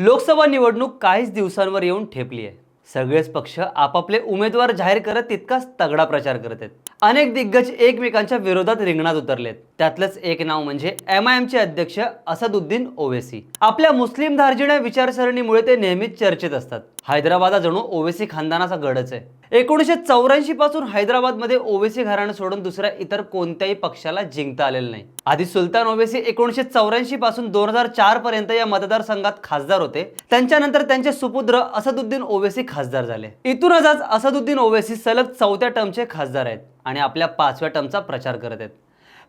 लोकसभा निवडणूक काहीच दिवसांवर येऊन ठेपली आहे. सगळेच पक्ष आपापले उमेदवार जाहीर करत तितकाच तगडा प्रचार करत आहेत. अनेक दिग्गज एकमेकांच्या विरोधात रिंगणात उतरलेत. त्यातलंच एक नाव म्हणजे एम आय एमचे अध्यक्ष असदुद्दीन ओवेसी. आपल्या मुस्लिम धार्जिण्या विचारसरणीमुळे ते नेहमीच चर्चेत असतात. हैदराबादा जणू ओवेसी खानदानाचा गडच आहे. एकोणीसशे चौऱ्याऐंशी पासून हैदराबादमध्ये ओवेसी घराणं सोडून दुसऱ्या इतर कोणत्याही पक्षाला जिंकता आलेलं नाही. आधी सुलतान ओवेसी एकोणीसशे चौऱ्याऐंशी पासून दोन हजार चार पर्यंत या मतदारसंघात खासदार होते. त्यांच्यानंतर त्यांचे सुपुत्र असदुद्दीन ओवेसी खासदार झाले. इथूनच आज असदुद्दीन ओवेसी सलग चौथ्या टर्मचे खासदार आहेत आणि आपल्या पाचव्या टर्मचा प्रचार करत आहेत.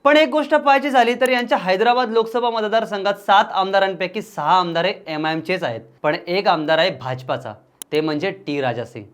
पण एक गोष्ट पाहायची झाली तर यांच्या हैदराबाद लोकसभा मतदारसंघात सात आमदारांपैकी सहा आमदार हे एम आय एमचेच आहेत. पण एक आमदार आहे भाजपाचा. ते म्हणजे टी राजा सिंग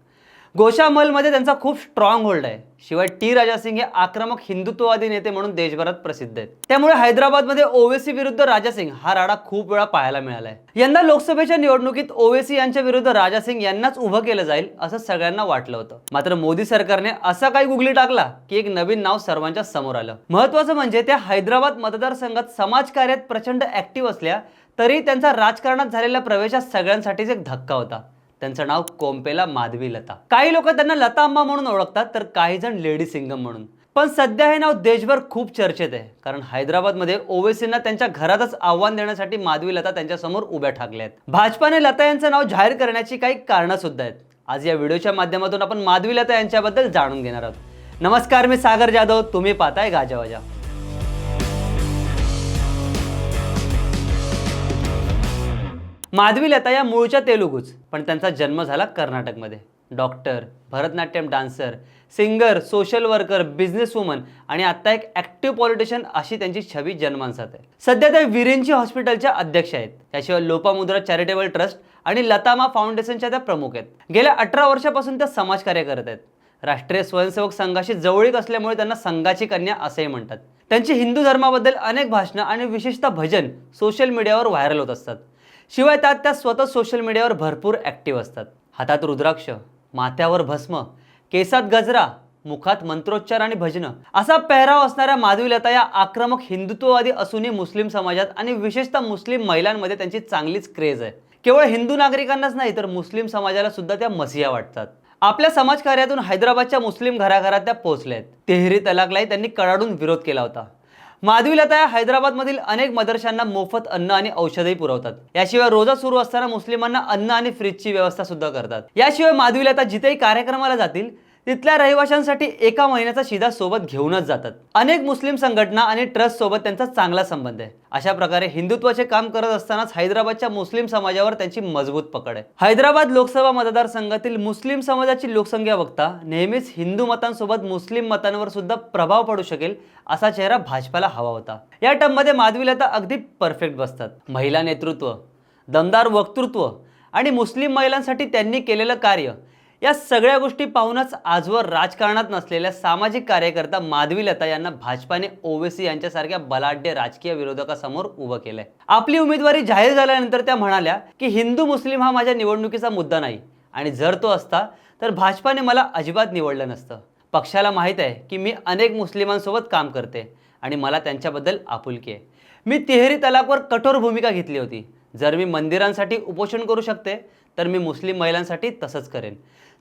गोशामलमध्ये त्यांचा खूप स्ट्रॉंग होल्ड आहे. शिवाय टी राजा सिंग हे आक्रमक हिंदुत्ववादी नेते म्हणून देशभरात प्रसिद्ध आहेत. त्यामुळे हैदराबादमध्ये ओवेसी विरुद्ध राजा सिंग हा राडा खूप वेळा पाहायला मिळाला आहे यंदा लोकसभेच्या निवडणुकीत ओवेसी यांच्या विरुद्ध राजा सिंग यांनाच उभं केलं जाईल असं सगळ्यांना वाटलं होतं. मात्र मोदी सरकारने असा काही गुगली टाकला की एक नवीन नाव सर्वांच्या समोर आलं. महत्वाचं म्हणजे त्या हैदराबाद मतदारसंघात समाजकार्यात प्रचंड ऍक्टिव्ह असल्या तरी त्यांचा राजकारणात झालेल्या प्रवेशात सगळ्यांसाठीच एक धक्का होता. त्यांचं नाव कोम्पेला माधवी लता. काही लोक त्यांना लता अम्मा म्हणून ओळखतात तर काही जण लेडी सिंगम म्हणून. पण सध्या हे नाव देशभर खूप चर्चेत आहे कारण हैदराबादमध्ये ओवेसींना त्यांच्या घरातच आव्हान देण्यासाठी माधवी लता त्यांच्यासमोर उभ्या ठाकल्या आहेत. भाजपाने लता यांचं नाव जाहीर करण्याची काही कारणं सुद्धा आहेत. आज या व्हिडिओच्या माध्यमातून आपण माधवी लता यांच्याबद्दल जाणून घेणार आहोत. नमस्कार मी सागर जाधव तुम्ही पाहताय गाजावाजा माधवी लता या मूळच्या तेलुगूच पण त्यांचा जन्म झाला कर्नाटकमध्ये. Doctor Bharatanatyam dancer singer social worker business woman आणि आता एक ॲक्टिव्ह पॉलिटिशियन अशी त्यांची छवी जन्मांसात आहे. सध्या त्या विरेंची हॉस्पिटलच्या अध्यक्ष आहेत. त्याशिवाय लोपामुद्रा चॅरिटेबल ट्रस्ट आणि लतामा फाउंडेशनच्या त्या प्रमुख आहेत. गेल्या अठरा वर्षापासून त्या समाजकार्य करत आहेत. राष्ट्रीय स्वयंसेवक संघाशी जवळीक असल्यामुळे त्यांना संघाची कन्या असंही म्हणतात. त्यांची हिंदू धर्माबद्दल अनेक भाषणं आणि विशेषतः भजन सोशल मीडियावर व्हायरल होत असतात. शिवाय त्यात त्या स्वतः सोशल मीडियावर भरपूर ॲक्टिव्ह असतात. हातात रुद्राक्ष माथ्यावर भस्म केसात गजरा मुखात मंत्रोच्चार आणि भजनं. असा पेहराव असणाऱ्या माधवीलता या आक्रमक हिंदुत्ववादी असूनही मुस्लिम समाजात आणि विशेषतः मुस्लिम महिलांमध्ये त्यांची चांगलीच क्रेज आहे. केवळ हिंदू नागरिकांनाच नाही तर मुस्लिम समाजाला सुद्धा त्या मसिया वाटतात. आपल्या समाजकार्यातून हैदराबादच्या मुस्लिम घराघरात त्या पोहोचल्या आहेत. तेहरी तलाकलाही त्यांनी कडाडून विरोध केला होता. माधवीलता या हैदराबादमधील अनेक मदरशांना मोफत अन्न आणि औषधही पुरवतात. याशिवाय रोजा सुरू असताना मुस्लिमांना अन्न आणि फ्रीजची व्यवस्था सुद्धा करतात. याशिवाय माधवीलता जिथेही कार्यक्रमाला जातील तिथल्या रहिवाशांसाठी एका महिन्याचा शिदा सोबत घेऊनच जातात. अनेक मुस्लिम संघटना आणि ट्रस्ट सोबत त्यांचा चांगला संबंध आहे. अशा प्रकारे हिंदुत्वाचे काम करत असतानाच हैदराबादच्या मुस्लिम समाजावर त्यांची मजबूत पकड आहे. हैदराबाद लोकसभा मतदारसंघातील मुस्लिम समाजाची लोकसंख्या बघता नेहमीच हिंदू मतांसोबत मुस्लिम मतांवर सुद्धा प्रभाव पडू शकेल असा चेहरा भाजपाला हवा होता. या टर्ममध्ये माधवीलता अगदी परफेक्ट बसतात. महिला नेतृत्व दमदार वक्तृत्व आणि मुस्लिम महिलांसाठी त्यांनी केलेलं कार्य या सगळ्या गोष्टी पाहूनच आजवर राजकारणात नसलेल्या सामाजिक कार्यकर्ता माधवी लता यांना भाजपाने ओवेसी यांच्यासारख्या बलाढ्य राजकीय विरोधकासमोर उभं केलंय. आपली उमेदवारी जाहीर झाल्यानंतर त्या म्हणाल्या की हिंदू मुस्लिम हा माझ्या निवडणुकीचा मुद्दा नाही आणि जर तो असता तर भाजपाने मला अजिबात निवडलं नसतं. पक्षाला माहीत आहे की मी अनेक मुस्लिमांसोबत काम करते आणि मला त्यांच्याबद्दल आपुलकी आहे. मी तिहेरी तलाकवर कठोर भूमिका घेतली होती. जर मी मंदिरांसाठी उपोषण करू शकते तर मी मुस्लिम महिलांसाठी तसंच करेन.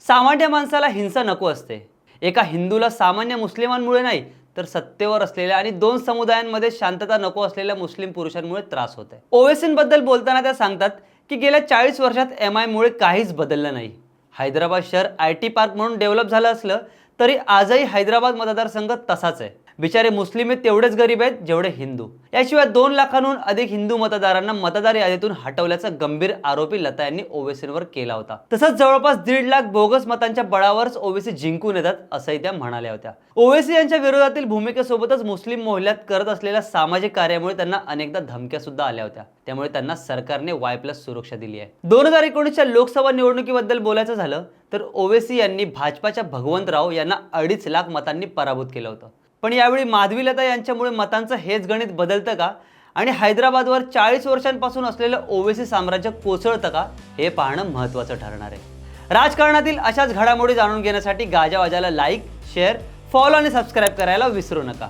सामान्य माणसाला हिंसा नको असते. एका हिंदूला सामान्य मुस्लिमांमुळे नाही तर सत्तेवर असलेल्या आणि दोन समुदायांमध्ये शांतता नको असलेल्या मुस्लिम पुरुषांमुळे त्रास होत आहे ओवेसींबद्दल बोलताना त्या सांगतात की गेल्या चाळीस वर्षात एम आयमुळे काहीच बदललं नाही. हैदराबाद शहर आय टी पार्क म्हणून डेव्हलप झालं असलं तरी आजही हैदराबाद मतदारसंघ तसाच आहे. बिचारे मुस्लिम आहेत तेवढेच गरीब आहेत जेवढे हिंदू. याशिवाय दोन लाखांहून अधिक हिंदू मतदारांना मतदार यादीतून हटवल्याचा गंभीर आरोपी लता यांनी ओवेसींवर केला होता. तसंच जवळपास दीड लाख बोगस मतांच्या बळावरच ओवेसी जिंकून येतात असंही त्या म्हणाल्या होत्या. ओवेसी यांच्या विरोधातील भूमिकेसोबतच मुस्लिम मोहल्यात करत असलेल्या सामाजिक कार्यामुळे त्यांना अनेकदा धमक्या सुद्धा आल्या होत्या. त्यामुळे त्यांना सरकारने वाय प्लस सुरक्षा दिली आहे. दोन हजार एकोणीसच्या लोकसभा निवडणुकीबद्दल बोलायचं झालं तर ओवेसी यांनी भाजपाच्या भगवंतराव यांना अडीच लाख मतांनी पराभूत केलं होतं. पण यावेळी माधवीलता यांच्यामुळे मतांचं हेच गणित बदलतं का? आणि हैदराबादवर चाळीस वर्षांपासून असलेलं ओवेसी साम्राज्य कोसळतं का? हे पाहणं महत्त्वाचं ठरणार आहे. राजकारणातील अशाच घडामोडी जाणून घेण्यासाठी गाजावाजाला लाईक शेअर फॉलो आणि सबस्क्राईब करायला विसरू नका.